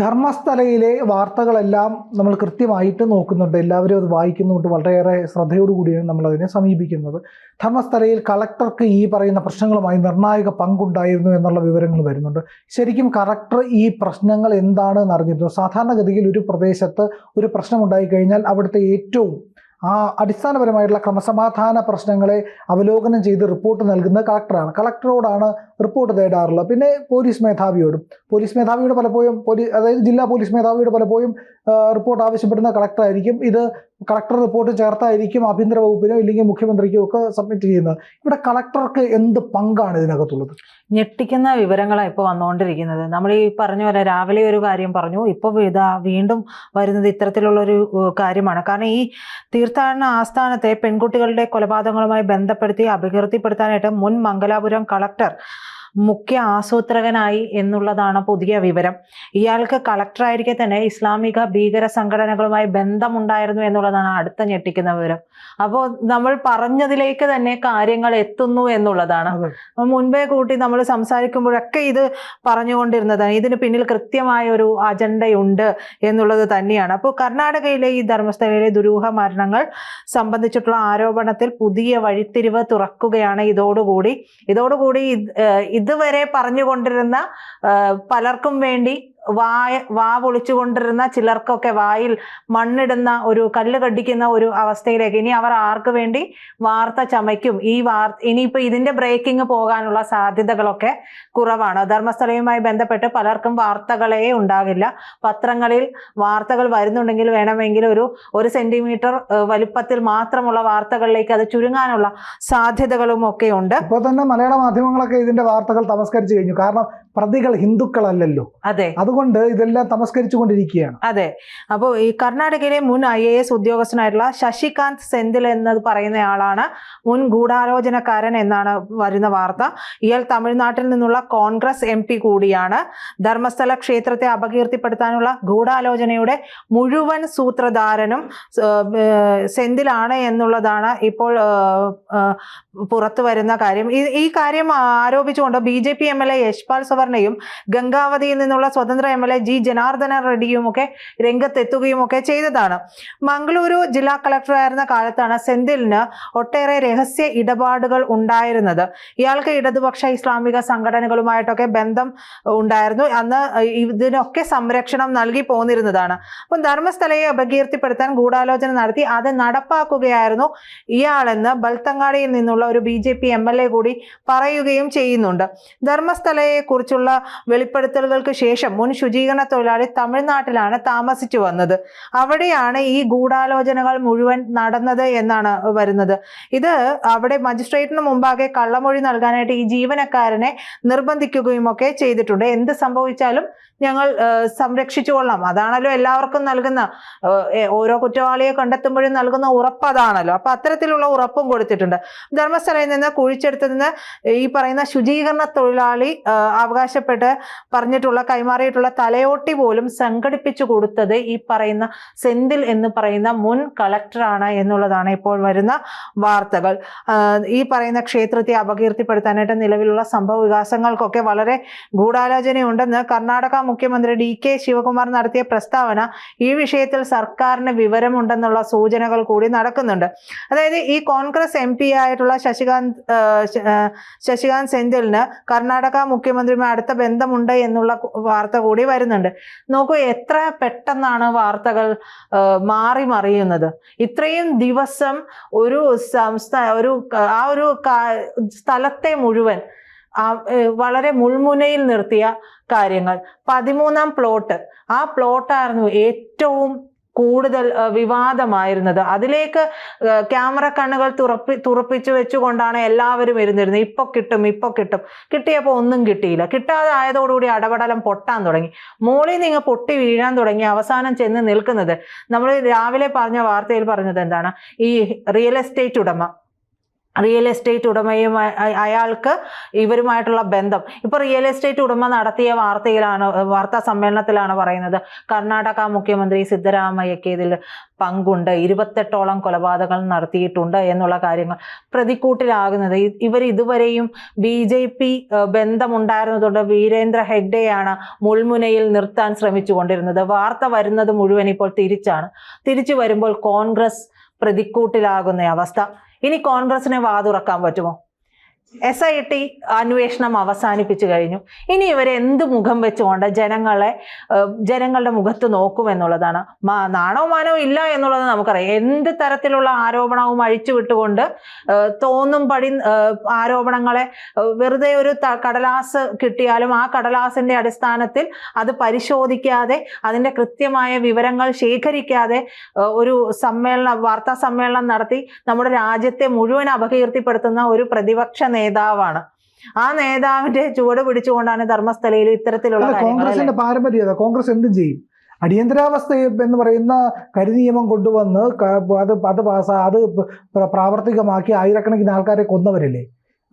ധർമ്മസ്ഥലയിലെ വാർത്തകളെല്ലാം നമ്മൾ കൃത്യമായിട്ട് നോക്കുന്നുണ്ട്. എല്ലാവരും അത് വായിക്കുന്നുണ്ട് വളരെയേറെ ശ്രദ്ധയോടുകൂടിയാണ് നമ്മൾ അതിനെ സമീപിക്കുന്നത്. ധർമ്മസ്ഥലയിൽ കളക്ടർക്ക് ഈ പറയുന്ന പ്രശ്നങ്ങളുമായി നിർണായക പങ്കുണ്ടായിരുന്നു എന്നുള്ള വിവരങ്ങൾ വരുന്നുണ്ട്. ശരിക്കും കളക്ടർ ഈ പ്രശ്നങ്ങൾ എന്താണെന്ന് അറിഞ്ഞിരുന്നു. സാധാരണഗതിയിൽ ഒരു പ്രദേശത്ത് ഒരു പ്രശ്നം ഉണ്ടായിക്കഴിഞ്ഞാൽ അവിടുത്തെ ഏറ്റവും ആ അടിസ്ഥാനപരമായിട്ടുള്ള ക്രമസമാധാന പ്രശ്നങ്ങളെ അവലോകനം ചെയ്ത് റിപ്പോർട്ട് നൽകുന്ന കളക്ടറാണ് കളക്ടറോടാണ് റിപ്പോർട്ട് തേടാറുള്ളത്. പിന്നെ പോലീസ് മേധാവിയോടും പോലീസ് മേധാവിയുടെ പലപ്പോഴും പോലീസ് അതായത് ജില്ലാ പോലീസ് മേധാവിയുടെ പലപ്പോഴും റിപ്പോർട്ട് ആവശ്യപ്പെടുന്ന കളക്ടറായിരിക്കും ഇത് കളക്ടർ റിപ്പോർട്ട് ചേർത്തായിരിക്കും ആഭ്യന്തര വകുപ്പിനോ ഇല്ലെങ്കിൽ മുഖ്യമന്ത്രിക്കോ ഒക്കെ സബ്മിറ്റ് ചെയ്യുന്നത്. ഇവിടെ കളക്ടർക്ക് എന്ത് പങ്കാണ് ഇതിനകത്തുള്ളത്? ഞെട്ടിക്കുന്ന വിവരങ്ങളാണ് ഇപ്പോൾ വന്നുകൊണ്ടിരിക്കുന്നത്. നമ്മൾ ഈ പറഞ്ഞ പോലെ രാവിലെ ഒരു കാര്യം പറഞ്ഞു. ഇപ്പോൾ ഇതാ വീണ്ടും വരുന്നത് ഇത്തരത്തിലുള്ളൊരു കാര്യമാണ്. കാരണം ഈ തീർത്ഥാടന ആസ്ഥാനത്തെ പെൺകുട്ടികളുടെ കൊലപാതകങ്ങളുമായി ബന്ധപ്പെടുത്തി അപകീർത്തിപ്പെടുത്താനായിട്ട് മുൻ മംഗലാപുരം കളക്ടർ മുഖ്യ ആസൂത്രകനായി എന്നുള്ളതാണ് പുതിയ വിവരം. ഇയാൾക്ക് കളക്ടറായിരിക്കെ തന്നെ ഇസ്ലാമിക ഭീകര സംഘടനകളുമായി ബന്ധമുണ്ടായിരുന്നു എന്നുള്ളതാണ് അടുത്ത ഞെട്ടിക്കുന്ന വിവരം. അപ്പോൾ നമ്മൾ പറഞ്ഞതിലേക്ക് തന്നെ കാര്യങ്ങൾ എത്തുന്നു എന്നുള്ളതാണ്. മുൻപേ കൂട്ടി നമ്മൾ സംസാരിക്കുമ്പോഴൊക്കെ ഇത് പറഞ്ഞുകൊണ്ടിരുന്നതാണ്. ഇതിന് പിന്നിൽ കൃത്യമായ ഒരു അജണ്ടയുണ്ട് എന്നുള്ളത് തന്നെയാണ്. അപ്പോൾ കർണാടകയിലെ ഈ ധർമ്മസ്ഥലയിലെ ദുരൂഹ മരണങ്ങൾ സംബന്ധിച്ചിട്ടുള്ള ആരോപണത്തിൽ പുതിയ വഴിത്തിരിവ് തുറക്കുകയാണ് ഇതോടുകൂടി. ഇതോടുകൂടി ഇതുവരെ പറഞ്ഞുകൊണ്ടിരുന്ന പലർക്കും വേണ്ടി വായ വാ പൊളിച്ചുകൊണ്ടിരുന്ന ചിലർക്കൊക്കെ വായിൽ മണ്ണിടുന്ന ഒരു കല്ല് കടിക്കുന്ന ഒരു അവസ്ഥയിലേക്ക്. ഇനി അവർ ആർക്ക് വേണ്ടി വാർത്ത ചമയ്ക്കും? ഈ വാർ ഇനിയിപ്പോൾ ഇതിന്റെ ബ്രേക്കിംഗ് പോകാനുള്ള സാധ്യതകളൊക്കെ കുറവാണ്. ധർമ്മസ്ഥലയുമായി ബന്ധപ്പെട്ട് പലർക്കും വാർത്തകളേ ഉണ്ടാകില്ല. പത്രങ്ങളിൽ വാർത്തകൾ വരുന്നുണ്ടെങ്കിൽ വേണമെങ്കിൽ ഒരു ഒരു സെന്റിമീറ്റർ വലുപ്പത്തിൽ മാത്രമുള്ള വാർത്തകളിലേക്ക് അത് ചുരുങ്ങാനുള്ള സാധ്യതകളും ഒക്കെ ഉണ്ട്. ഇപ്പോൾ തന്നെ മലയാള മാധ്യമങ്ങളൊക്കെ ഇതിന്റെ വാർത്തകൾ തമസ്കരിച്ചു കഴിഞ്ഞു. കാരണം പ്രതികൾ ഹിന്ദുക്കളല്ലല്ലോ. അതെ. അതുകൊണ്ട് ഇതെല്ലാം തമസ്കരിച്ചു കൊണ്ടിരിക്കുകയാണ് അതെ. അപ്പോൾ ഈ കർണാടകയിലെ മുൻ ഐ എ എസ് ഉദ്യോഗസ്ഥനായിട്ടുള്ള ശശികാന്ത് സെന്തിൽ എന്നത് പറയുന്ന ആളാണ് മുൻ ഗൂഢാലോചനക്കാരൻ എന്നാണ് വരുന്ന വാർത്ത. ഇയാൾ തമിഴ്നാട്ടിൽ നിന്നുള്ള കോൺഗ്രസ് എം പി കൂടിയാണ്. ധർമ്മസ്ഥല ക്ഷേത്രത്തെ അപകീർത്തിപ്പെടുത്താനുള്ള ഗൂഢാലോചനയുടെ മുഴുവൻ സൂത്രധാരനും സെന്തിലാണ് എന്നുള്ളതാണ് ഇപ്പോൾ പുറത്തു വരുന്ന കാര്യം. ഈ ഈ കാര്യം ആരോപിച്ചുകൊണ്ട് B J P M L A Yashpal സവർണയും ഗംഗാവതിയിൽ നിന്നുള്ള സ്വതന്ത്ര M L A G Janardhana റെഡ്ഡിയും ഒക്കെ രംഗത്തെത്തുകയും ഒക്കെ ചെയ്തതാണ്. മംഗളൂരു ജില്ലാ കളക്ടറായിരുന്ന കാലത്താണ് സെന്തിലിന് ഒട്ടേറെ രഹസ്യ ഇടപാടുകൾ ഉണ്ടായിരുന്നത്. ഇയാൾക്ക് ഇടതുപക്ഷ ഇസ്ലാമിക സംഘടനകളുമായിട്ടൊക്കെ ബന്ധം ഉണ്ടായിരുന്നു. അന്ന് ഇതിനൊക്കെ സംരക്ഷണം നൽകി പോന്നിരുന്നതാണ്. അപ്പം ധർമ്മസ്ഥലയെ അപകീർത്തിപ്പെടുത്താൻ ഗൂഢാലോചന നടത്തി. അത് നടപ്പാക്കുകയായിരുന്നു ഇയാളെന്ന് ബൽത്തങ്ങാടിയിൽ നിന്നുള്ള ഒരു B J P M L A കൂടി പറയുകയും ചെയ്യുന്നുണ്ട്. ധർമ്മസ്ഥലയെ കുറിച്ചുള്ള വെളിപ്പെടുത്തലുകൾക്ക് ശേഷം മുൻ ശുചീകരണ തൊഴിലാളി തമിഴ്നാട്ടിലാണ് താമസിച്ചു വന്നത്. അവിടെയാണ് ഈ ഗൂഢാലോചനകൾ മുഴുവൻ നടന്നത് എന്നാണ് വരുന്നത്. ഇത് അവിടെ മജിസ്ട്രേറ്റിന് മുമ്പാകെ കള്ളമൊഴി നൽകാനായിട്ട് ഈ ജീവനക്കാരനെ നിർബന്ധിക്കുകയും ഒക്കെ ചെയ്തിട്ടുണ്ട്. എന്ത് സംഭവിച്ചാലും ഞങ്ങൾ സംരക്ഷിച്ചുകൊള്ളാം അതാണല്ലോ എല്ലാവർക്കും നൽകുന്ന ഓരോ കുറ്റവാളിയെ കണ്ടെത്തുമ്പോഴും നൽകുന്ന ഉറപ്പ് അതാണല്ലോ. അപ്പൊ അത്തരത്തിലുള്ള ഉറപ്പും കൊടുത്തിട്ടുണ്ട്. ധർമ്മസ്ഥലയിൽ നിന്ന് കുഴിച്ചെടുത്തു നിന്ന് ഈ പറയുന്ന ശുചീകരണ തൊഴിലാളി അവകാശപ്പെട്ട് പറഞ്ഞിട്ടുള്ള കൈമാറിയിട്ടുള്ള തലയോട്ടി പോലും സംഘടിപ്പിച്ചു കൊടുത്തത് ഈ പറയുന്ന സെന്തിൽ എന്ന് പറയുന്ന മുൻ കളക്ടറാണ് എന്നുള്ളതാണ് ഇപ്പോൾ വരുന്ന വാർത്തകൾ. ഈ പറയുന്ന ക്ഷേത്രത്തെ അപകീർത്തിപ്പെടുത്താനായിട്ട് നിലവിലുള്ള സംഭവ വികാസങ്ങൾക്കൊക്കെ വളരെ ഗൂഢാലോചനയുണ്ടെന്ന് കർണാടക മുഖ്യമന്ത്രി ഡി കെ ശിവകുമാർ നടത്തിയ പ്രസ്താവന ഈ വിഷയത്തിൽ സർക്കാരിന് വിവരമുണ്ടെന്നുള്ള സൂചനകൾ കൂടി നടക്കുന്നുണ്ട്. അതായത് ഈ കോൺഗ്രസ് എം പി ആയിട്ടുള്ള ശശികാന്ത് ശശികാന്ത് സെന്തിലിന് കർണാടക മുഖ്യമന്ത്രിയുമായി അടുത്ത ബന്ധമുണ്ട് എന്നുള്ള വാർത്ത കൂടി വരുന്നുണ്ട്. നോക്കൂ എത്ര പെട്ടെന്നാണ് വാർത്തകൾ മാറി മറിയുന്നത്. ഇത്രയും ദിവസം ഒരു സംസ്ഥാന ഒരു ആ ഒരു സ്ഥലത്തെ മുഴുവൻ വളരെ മുൾമുനയിൽ നിർത്തിയ കാര്യങ്ങൾ. പതിമൂന്നാം പ്ലോട്ട്. ആ പ്ലോട്ടായിരുന്നു ഏറ്റവും കൂടുതൽ വിവാദമായിരുന്നത്. അതിലേക്ക് ക്യാമറ കണ്ണുകൾ തുറപ്പി തുറപ്പിച്ചു വെച്ചുകൊണ്ടാണ് എല്ലാവരും ഇരുന്നിരുന്നത്. ഇപ്പൊ കിട്ടും ഇപ്പൊ കിട്ടും. കിട്ടിയപ്പോൾ ഒന്നും കിട്ടിയില്ല. കിട്ടാതെ ആയതോടുകൂടി അടപടലം പൊട്ടാൻ തുടങ്ങി. മോളിൽ നിന്ന് പൊട്ടി വീഴാൻ തുടങ്ങി. അവസാനം ചെന്ന് നിൽക്കുന്നത്. നമ്മൾ രാവിലെ പറഞ്ഞ വാർത്തയിൽ പറഞ്ഞത് എന്താണ്? ഈ റിയൽ എസ്റ്റേറ്റ് ഉടമ. റിയൽ എസ്റ്റേറ്റ് ഉടമയും അയാൾക്ക് ഇവരുമായിട്ടുള്ള ബന്ധം. ഇപ്പൊ റിയൽ എസ്റ്റേറ്റ് ഉടമ നടത്തിയ വാർത്തയിലാണ് വാർത്താ സമ്മേളനത്തിലാണ് പറയുന്നത്. കർണാടക മുഖ്യമന്ത്രി സിദ്ധരാമയ്യക്ക് ഇതിൽ പങ്കുണ്ട്. ഇരുപത്തെട്ടോളം കൊലപാതകങ്ങൾ നടത്തിയിട്ടുണ്ട് എന്നുള്ള കാര്യങ്ങൾ പ്രതിക്കൂട്ടിലാകുന്നത്. ഇവർ ഇതുവരെയും ബി ജെ പി ബന്ധമുണ്ടായിരുന്നതുകൊണ്ട് വീരേന്ദ്ര ഹെഗ്ഡെയാണ് മുൾമുനയിൽ നിർത്താൻ ശ്രമിച്ചു കൊണ്ടിരുന്നത് വാർത്ത വരുന്നത് മുഴുവൻ ഇപ്പോൾ തിരിച്ചാണ്. തിരിച്ചു വരുമ്പോൾ കോൺഗ്രസ് പ്രതിക്കൂട്ടിലാകുന്ന അവസ്ഥ. ഇനി കോൺഗ്രസിനെ വാതുറക്കാൻ പറ്റുമോ? എസ് ഐ ടി അന്വേഷണം അവസാനിപ്പിച്ചു കഴിഞ്ഞു. ഇനി ഇവരെ എന്ത് മുഖം വെച്ചുകൊണ്ട് ജനങ്ങളെ ജനങ്ങളുടെ മുഖത്ത് നോക്കുമെന്നുള്ളതാണ് മാ നാണോ മാനോ ഇല്ല എന്നുള്ളത് നമുക്കറിയാം. എന്ത് തരത്തിലുള്ള ആരോപണവും അഴിച്ചുവിട്ടുകൊണ്ട് വിട്ടുകൊണ്ട് തോന്നും പടി ആരോപണങ്ങളെ വെറുതെ ഒരു കടലാസ് കിട്ടിയാലും ആ കടലാസിന്റെ അടിസ്ഥാനത്തിൽ അത് പരിശോധിക്കാതെ അതിന്റെ കൃത്യമായ വിവരങ്ങൾ ശേഖരിക്കാതെ ഒരു സമ്മേളനം വാർത്താ സമ്മേളനം നടത്തി നമ്മുടെ രാജ്യത്തെ മുഴുവൻ അപകീർത്തിപ്പെടുത്തുന്ന ഒരു പ്രതിപക്ഷ നേതാവാണ്. ആ നേതാവിന്റെ ചുവട് പിടിച്ചുകൊണ്ടാണ് ധർമ്മസ്ഥലയിൽ ഇത്തരത്തിലുള്ള കോൺഗ്രസിന്റെ പാരമ്പര്യം കോൺഗ്രസ് എന്തും ചെയ്യും. അടിയന്തരാവസ്ഥ എന്ന് പറയുന്ന കരിനിയമം കൊണ്ടുവന്ന് അത് അത് പാസ് അത് പ്രാവർത്തികമാക്കി ആയിരക്കണക്കിന് ആൾക്കാരെ കൊന്നവരല്ലേ?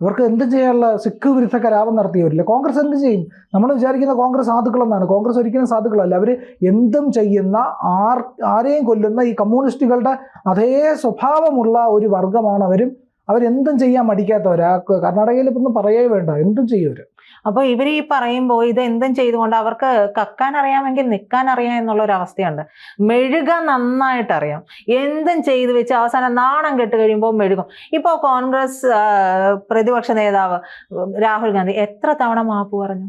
ഇവർക്ക് എന്ത് ചെയ്യാനുള്ള സിഖ് വിരുദ്ധ കലാപം നടത്തിയവരില്ല? കോൺഗ്രസ് എന്ത് ചെയ്യും. നമ്മൾ വിചാരിക്കുന്ന കോൺഗ്രസ് സാധുക്കളെന്നാണ്. കോൺഗ്രസ് ഒരിക്കലും സാധുക്കളല്ല. അവർ എന്തും ചെയ്യുന്ന ആർ ആരെയും കൊല്ലുന്ന ഈ കമ്മ്യൂണിസ്റ്റുകളുടെ അതേ സ്വഭാവമുള്ള ഒരു വർഗമാണ് അവരും അവരെന്തും ചെയ്യാൻ മടിക്കാത്തവരാ കർണാടകയിൽ ഇപ്പം പറയേ വേണ്ട. എന്തും ചെയ്യും അവർ അപ്പൊ ഇവർ ഈ പറയുമ്പോൾ ഇത് എന്തും ചെയ്തുകൊണ്ട് അവർക്ക് കക്കാൻ അറിയാമെങ്കിൽ നിൽക്കാൻ അറിയാം എന്നുള്ള ഒരു അവസ്ഥയുണ്ട്. മെഴുക നന്നായിട്ട് അറിയാം എന്തും ചെയ്തു വെച്ച് അവസാനം നാണം കെട്ട് കഴിയുമ്പോൾ മെഴുകും. ഇപ്പോൾ കോൺഗ്രസ് പ്രതിപക്ഷ നേതാവ് രാഹുൽ ഗാന്ധി എത്ര തവണ മാപ്പ് പറഞ്ഞു?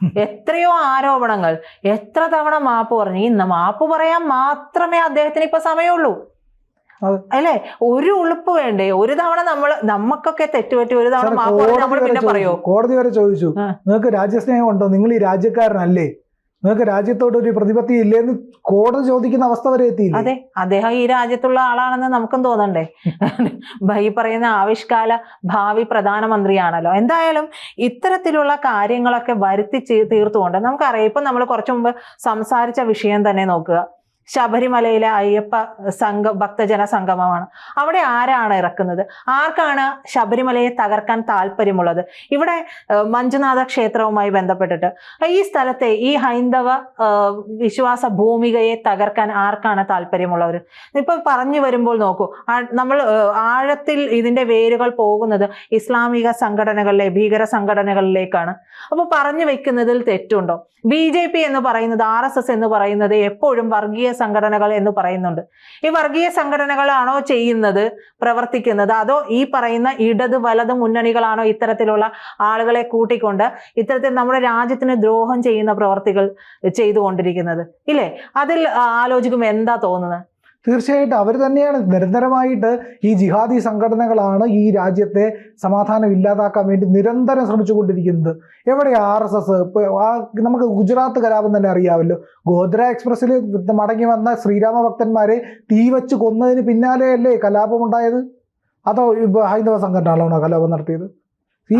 എത്രയോ ആരോപണങ്ങൾ. എത്ര തവണ മാപ്പ് പറഞ്ഞു? ഈ മാപ്പ് പറയാൻ മാത്രമേ അദ്ദേഹത്തിന് ഇപ്പൊ സമയമുള്ളൂ. അല്ലേ? ഒരു ഉളുപ്പ് വേണ്ടേ? ഒരു തവണ നമ്മൾ നമുക്കൊക്കെ തെറ്റുപറ്റി ഒരു തവണ നമ്മൾ പിന്നെ പറയോ. കോടതി വരെ ചോദിച്ചു. നിങ്ങൾക്ക് രാജ്യസ്നേഹം ഉണ്ടോ നിങ്ങൾ ഈ രാജ്യക്കാരനല്ലേ? നിങ്ങൾക്ക് രാജ്യത്തോട് ഒരു പ്രതിപത്തി ഇല്ലെന്ന് കോടതി ചോദിക്കുന്ന അവസ്ഥ വരെ എത്തിയില്ല? അതെ. അദ്ദേഹം ഈ രാജ്യത്തുള്ള ആളാണെന്ന് നമുക്കും തോന്നണ്ടേ? ഈ പറയുന്ന ആവിഷ്കാല ഭാവി പ്രധാനമന്ത്രിയാണല്ലോ. എന്തായാലും ഇത്തരത്തിലുള്ള കാര്യങ്ങളൊക്കെ വരുത്തി തീർത്തുകൊണ്ട് നമുക്കറിയാം. ഇപ്പൊ നമ്മൾ കുറച്ചു മുമ്പ് സംസാരിച്ച വിഷയം തന്നെ നോക്കുക. ശബരിമലയിലെ അയ്യപ്പ സംഘ ഭക്തജന സംഗമമാണ്. അവിടെ ആരാണ് ഇറക്കുന്നത്? ആർക്കാണ് ശബരിമലയെ തകർക്കാൻ താല്പര്യമുള്ളത്? ഇവിടെ മഞ്ജുനാഥ ക്ഷേത്രവുമായി ബന്ധപ്പെട്ടിട്ട്. ഈ സ്ഥലത്തെ ഈ ഹൈന്ദവ വിശ്വാസ ഭൂമികയെ തകർക്കാൻ ആർക്കാണ് താല്പര്യമുള്ളവർ ഇപ്പൊ പറഞ്ഞു വരുമ്പോൾ നോക്കൂ നമ്മൾ ആഴത്തിൽ ഇതിന്റെ വേരുകൾ പോകുന്നത് ഇസ്ലാമിക സംഘടനകളിലെ ഭീകര സംഘടനകളിലേക്കാണ്. അപ്പൊ പറഞ്ഞു വെക്കുന്നതിൽ തെറ്റുണ്ടോ? ബി ജെ പി എന്ന് പറയുന്നത് ആർ എസ് എസ് എന്ന് പറയുന്നത് എപ്പോഴും വർഗീയ സംഘടനകൾ എന്ന് പറയുന്നുണ്ട്. ഈ വർഗീയ സംഘടനകളാണോ ചെയ്യുന്നത് പ്രവർത്തിക്കുന്നത്? അതോ ഈ പറയുന്ന ഇടത് വലത് മുന്നണികളാണോ ഇത്തരത്തിലുള്ള ആളുകളെ കൂട്ടിക്കൊണ്ട് ഇത്തരത്തിൽ നമ്മുടെ രാജ്യത്തിന് ദ്രോഹം ചെയ്യുന്ന പ്രവർത്തികൾ ചെയ്തുകൊണ്ടിരിക്കുന്നത്? ഇല്ലേ? അതിൽ ആലോചിക്കുമ്പോൾ എന്താ തോന്നുന്നത്? തീർച്ചയായിട്ടും അവർ തന്നെയാണ്. നിരന്തരമായിട്ട് ഈ ജിഹാദി സംഘടനകളാണ് ഈ രാജ്യത്തെ സമാധാനം ഇല്ലാതാക്കാൻ വേണ്ടി നിരന്തരം ശ്രമിച്ചുകൊണ്ടിരിക്കുന്നത്. എവിടെ ആർ എസ് എസ്? നമുക്ക് ഗുജറാത്ത് കലാപം തന്നെ അറിയാമല്ലോ. ഗോദ്ര എക്സ്പ്രസ്സിൽ മടങ്ങി വന്ന ശ്രീരാമ ഭക്തന്മാരെ തീ വെച്ച് കൊന്നതിന് പിന്നാലെയല്ലേ കലാപം ഉണ്ടായത് അതോ ഹൈന്ദവ സംഘടനകളാണോ കലാപം നടത്തിയത്? ഈ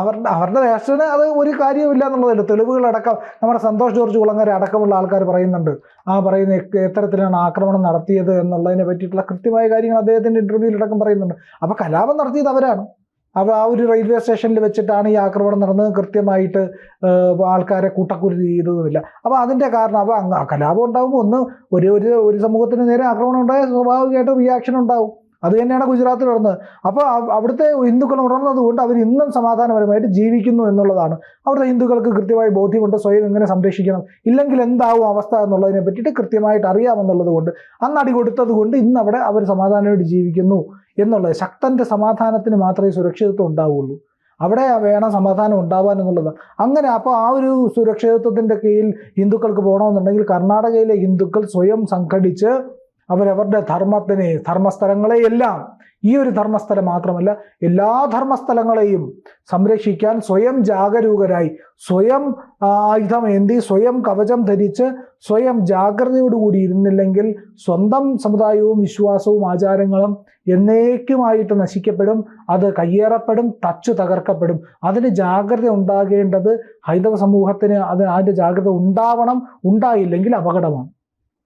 അവരുടെ അവരുടെ വേഷന് അത് ഒരു കാര്യമില്ല എന്നുള്ളതല്ല. തെളിവുകളടക്കം നമ്മുടെ സന്തോഷ് ജോർജ് കുളങ്ങര അടക്കമുള്ള ആൾക്കാർ പറയുന്നുണ്ട്. ആ പറയുന്ന എത്തരത്തിലാണ് ആക്രമണം നടത്തിയത് എന്നുള്ളതിനെ പറ്റിയിട്ടുള്ള കൃത്യമായ കാര്യങ്ങൾ അദ്ദേഹത്തിന്റെ ഇന്റർവ്യൂവിലടക്കം പറയുന്നുണ്ട്. അപ്പൊ കലാപം നടത്തിയത് അവരാണ്. അവ ആ ഒരു റെയിൽവേ സ്റ്റേഷനിൽ വെച്ചിട്ടാണ് ഈ ആക്രമണം നടന്നത്. കൃത്യമായിട്ട് ആൾക്കാരെ കൂട്ടക്കുരുതി ചെയ്തതുമില്ല. അപ്പൊ അതിന്റെ കാരണം അപ്പൊ കലാപം ഉണ്ടാകുമ്പോൾ ഒന്ന് ഒരു ഒരു ഒരു സമൂഹത്തിന് നേരെ ആക്രമണം ഉണ്ടായ സ്വാഭാവികമായിട്ട് റിയാക്ഷൻ ഉണ്ടാവും. അത് തന്നെയാണ് ഗുജറാത്തിൽ നടന്നത്. അപ്പോൾ അവിടുത്തെ ഹിന്ദുക്കൾ ഉണർന്നത് കൊണ്ട് അവർ ഇന്നും സമാധാനപരമായിട്ട് ജീവിക്കുന്നു എന്നുള്ളതാണ്. അവിടുത്തെ ഹിന്ദുക്കൾക്ക് കൃത്യമായി ബോധ്യമുണ്ട് സ്വയം എങ്ങനെ സംരക്ഷിക്കണം. ഇല്ലെങ്കിൽ എന്താവും അവസ്ഥ എന്നുള്ളതിനെ പറ്റിയിട്ട് കൃത്യമായിട്ട് അറിയാമെന്നുള്ളത് കൊണ്ട് അന്ന് അടി കൊടുത്തത് കൊണ്ട് ഇന്ന് അവിടെ അവർ സമാധാനമായിട്ട് ജീവിക്കുന്നു എന്നുള്ളത് ശക്തന്റെ സമാധാനത്തിന് മാത്രമേ സുരക്ഷിതത്വം ഉണ്ടാവുള്ളൂ. അവിടെ വേണം സമാധാനം ഉണ്ടാവാൻ എന്നുള്ളത്. അങ്ങനെ അപ്പോൾ ആ ഒരു സുരക്ഷിതത്വത്തിന്റെ കീഴിൽ ഹിന്ദുക്കൾക്ക് പോകണമെന്നുണ്ടെങ്കിൽ കർണാടകയിലെ ഹിന്ദുക്കൾ സ്വയം സംഘടിച്ച് അവരവരുടെ ധർമ്മത്തിനെ ധർമ്മസ്ഥലങ്ങളെയെല്ലാം ഈ ഒരു ധർമ്മസ്ഥലം മാത്രമല്ല എല്ലാ ധർമ്മസ്ഥലങ്ങളെയും സംരക്ഷിക്കാൻ സ്വയം ജാഗരൂകരായി സ്വയം ആയുധം ആയുധമേന്തി സ്വയം കവചം ധരിച്ച് സ്വയം ജാഗ്രതയോടുകൂടി ഇരുന്നില്ലെങ്കിൽ സ്വന്തം സമുദായവും വിശ്വാസവും ആചാരങ്ങളും എന്നേക്കുമായിട്ട് നശിക്കപ്പെടും അത് കയ്യേറപ്പെടും തച്ചു തകർക്കപ്പെടും. അതിന് ജാഗ്രത ഉണ്ടാകേണ്ടത് ഹൈന്ദവ സമൂഹത്തിന് അതിന് അതിന്റെ ജാഗ്രത ഉണ്ടാവണം ഉണ്ടായില്ലെങ്കിൽ അപകടമാണ്.